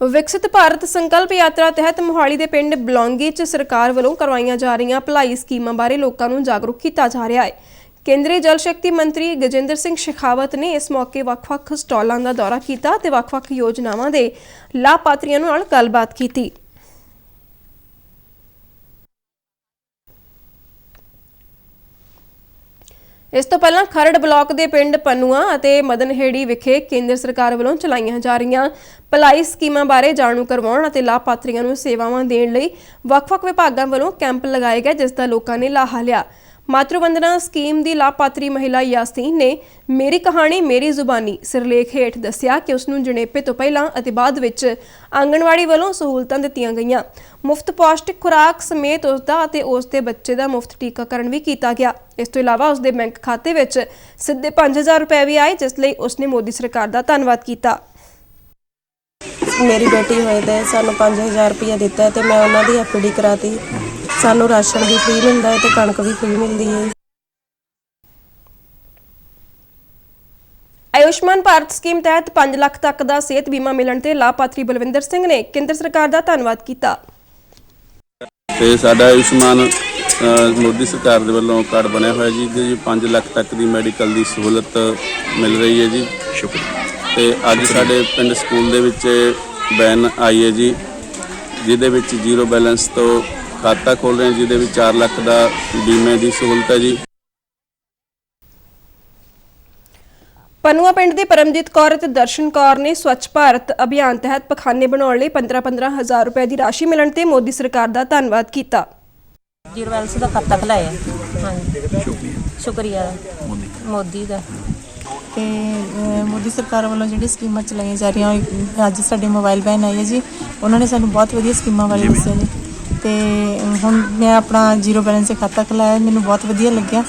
ਵਿਕਸਿਤ ਭਾਰਤ ਸੰਕਲਪ ਯਾਤਰਾ ਤਹਿਤ ਮੋਹਾਲੀ ਦੇ ਪਿੰਡ ਬਲੌਂਗੀ 'ਚ ਸਰਕਾਰ ਵੱਲੋਂ ਕਰਵਾਈਆਂ ਜਾ ਰਹੀਆਂ ਭਲਾਈ ਸਕੀਮਾਂ ਬਾਰੇ ਲੋਕਾਂ ਨੂੰ ਜਾਗਰੂਕ ਕੀਤਾ ਜਾ ਰਿਹਾ ਹੈ। ਕੇਂਦਰੀ ਜਲ ਸ਼ਕਤੀ ਮੰਤਰੀ ਗਜੇਂਦਰ ਸਿੰਘ ਸ਼ੇਖਾਵਤ ਨੇ ਇਸ ਮੌਕੇ ਵੱਖ-ਵੱਖ ਸਟਾਲਾਂ ਦਾ ਦੌਰਾ ਕੀਤਾ ਤੇ ਵੱਖ-ਵੱਖ ਯੋਜਨਾਵਾਂ ਦੇ ਲਾਭਪਾਤਰੀਆਂ ਨਾਲ ਗੱਲਬਾਤ ਕੀਤੀ। ਇਸ ਤੋਂ ਪਹਿਲਾਂ ਖਰੜ ਬਲਾਕ ਦੇ ਪਿੰਡ ਪਨੂਆ ਅਤੇ ਮਦਨਹੇੜੀ ਵਿਖੇ ਕੇਂਦਰ ਸਰਕਾਰ ਵੱਲੋਂ ਚਲਾਈਆਂ ਜਾ ਰਹੀਆਂ ਭਲਾਈ ਸਕੀਮਾਂ ਬਾਰੇ ਜਾਣੂ ਕਰਵਾਉਣ ਅਤੇ ਲਾਭਪਾਤਰੀਆਂ ਨੂੰ ਸੇਵਾਵਾਂ ਦੇਣ ਲਈ ਵੱਖ-ਵੱਖ ਵਿਭਾਗਾਂ ਵੱਲੋਂ ਕੈਂਪ ਲਗਾਏ ਗਏ, ਜਿਸ ਦਾ ਲੋਕਾਂ ਨੇ ਲਾਹਾ ਲਿਆ। ਮਾਤਰੂ ਵੰਦਨਾ ਸਕੀਮ ਦੀ ਲਾਭਪਾਤਰੀ ਮਹਿਲਾ ਯਾਸੀਨ ਨੇ, ਮੇਰੀ ਕਹਾਣੀ, ਮੇਰੀ ਜ਼ੁਬਾਨੀ ਸਿਰਲੇਖ ਹੇਠ ਦੱਸਿਆ ਕਿ ਉਸ ਨੂੰ ਜਣੇਪੇ ਤੋਂ ਪਹਿਲਾਂ ਅਤੇ ਬਾਅਦ ਵਿੱਚ ਆਂਗਣਵਾੜੀ ਵੱਲੋਂ ਸਹੂਲਤਾਂ ਦਿੱਤੀਆਂ ਗਈਆਂ। ਮੁਫਤ ਪੌਸ਼ਟਿਕ ਖੁਰਾਕ ਸਮੇਤ ਉਸ ਦਾ ਅਤੇ ਉਸ ਦੇ ਬੱਚੇ ਦਾ ਮੁਫਤ ਟੀਕਾਕਰਨ ਵੀ ਕੀਤਾ ਗਿਆ। ਇਸ ਤੋਂ ਇਲਾਵਾ ਉਸ ਦੇ ਬੈਂਕ ਖਾਤੇ ਵਿੱਚ ਸਿੱਧੇ 5000 ਰੁਪਏ ਵੀ ਆਏ, ਜਿਸ ਲਈ ਉਸ ਨੇ ਮੋਦੀ ਸਰਕਾਰ ਦਾ ਧੰਨਵਾਦ ਕੀਤਾ। ਮੇਰੀ ਬੇਟੀ ਹੋਏ ਤੇ ਸਾਨੂੰ 5000 ਰੁਪਏ ਦਿੱਤਾ ਹੈ ਤੇ ਮੈਂ ਉਹਨਾਂ ਦੀ ਐਫਡੀ ਕਰਾਤੀ। ਸਾਨੂੰ ਰਾਸ਼ਨ ਵੀ ਫ੍ਰੀ ਮਿਲਦਾ ਹੈ ਤੇ ਕਣਕ ਵੀ ਫ੍ਰੀ ਮਿਲਦੀ ਹੈ। ਆਯੁਸ਼ਮਾਨ ਭਾਰਤ ਸਕੀਮ ਤਹਿਤ 5 ਲੱਖ ਤੱਕ ਦਾ ਸਿਹਤ ਬੀਮਾ ਮਿਲਣ ਤੇ ਲਾਭਪਾਤਰੀ ਬਲਵਿੰਦਰ ਸਿੰਘ ਨੇ ਕੇਂਦਰ ਸਰਕਾਰ ਦਾ ਧੰਨਵਾਦ ਕੀਤਾ। ਤੇ ਸਾਡਾ ਆਯੁਸ਼ਮਾਨ ਮੋਦੀ ਸਰਕਾਰ ਦੇ ਵੱਲੋਂ ਕਾਰਡ ਬਣਿਆ ਹੋਇਆ ਜੀ ਜਿਹਦੇ 'ਚ 5 ਲੱਖ ਤੱਕ ਦੀ ਮੈਡੀਕਲ ਦੀ ਸਹੂਲਤ ਮਿਲ ਰਹੀ ਹੈ ਜੀ। ਸ਼ੁਕਰੀਆ। ਤੇ ਅੱਜ ਸਾਡੇ ਪਿੰਡ ਸਕੂਲ ਦੇ ਵਿੱਚ ਬੈਨ ਆਈ ਹੈ ਜੀ ਜਿਹਦੇ ਵਿੱਚ ਜ਼ੀਰੋ ਬੈਲੈਂਸ ਤੋਂ ਖਾਤਾ ਖੋਲ ਰਹੇ ਹਾਂ ਜਿਹਦੇ ਵਿੱਚ 4 ਲੱਖ ਦਾ ਬੀਮੇ ਦੀ ਸਹੂਲਤ ਹੈ ਜੀ। ਪਨੂਆ ਪਿੰਡ ਦੀ ਪਰਮਜੀਤ ਕੌਰ ਅਤੇ ਦਰਸ਼ਨ ਕੌਰ ਨੇ ਸਵੱਛ ਭਾਰਤ ਅਭਿਆਨ ਤਹਿਤ ਪਖਾਨੇ ਬਣਾਉਣ ਲਈ 15-15 ਹਜ਼ਾਰ ਰੁਪਏ ਦੀ ਰਾਸ਼ੀ ਮਿਲਣ ਤੇ ਮੋਦੀ ਸਰਕਾਰ ਦਾ ਧੰਨਵਾਦ ਕੀਤਾ। ਜੀਰੋ ਬੈਲੈਂਸ ਦਾ ਖਾਤਾ ਖੁਲਾਇਆ। ਹਾਂਜੀ। ਸ਼ੁਕਰੀਆ। ਮੋਦੀ। ਦਾ। ਤੇ ਅਹ, ਮੋਦੀ ਸਰਕਾਰ ਵੱਲੋਂ ਜਿਹੜੀ ਸਕੀਮਾਂ ਚਲਾਈਆਂ ਜਾ ਰਹੀਆਂ ਉਹ ਅੱਜ ਸਾਡੇ ਮੋਬਾਈਲ ਵੈਨ ਆਈ ਹੈ ਜੀ। ਉਹਨਾਂ ਨੇ ਸਾਨੂੰ ਬਹੁਤ ਵਧੀਆ ਸਕੀਮਾਂ ਬਾਰੇ ਦੱਸਿਆ ਜੀ। ਤੇ ਹੁਣ ਮੈਂ ਆਪਣਾ ਜ਼ੀਰੋ ਬੈਲੈਂਸ ਖਾਤਾ ਖੁਲਾਇਆ ਮੈਨੂੰ ਬਹੁਤ ਵਧੀਆ ਲੱਗਿਆ।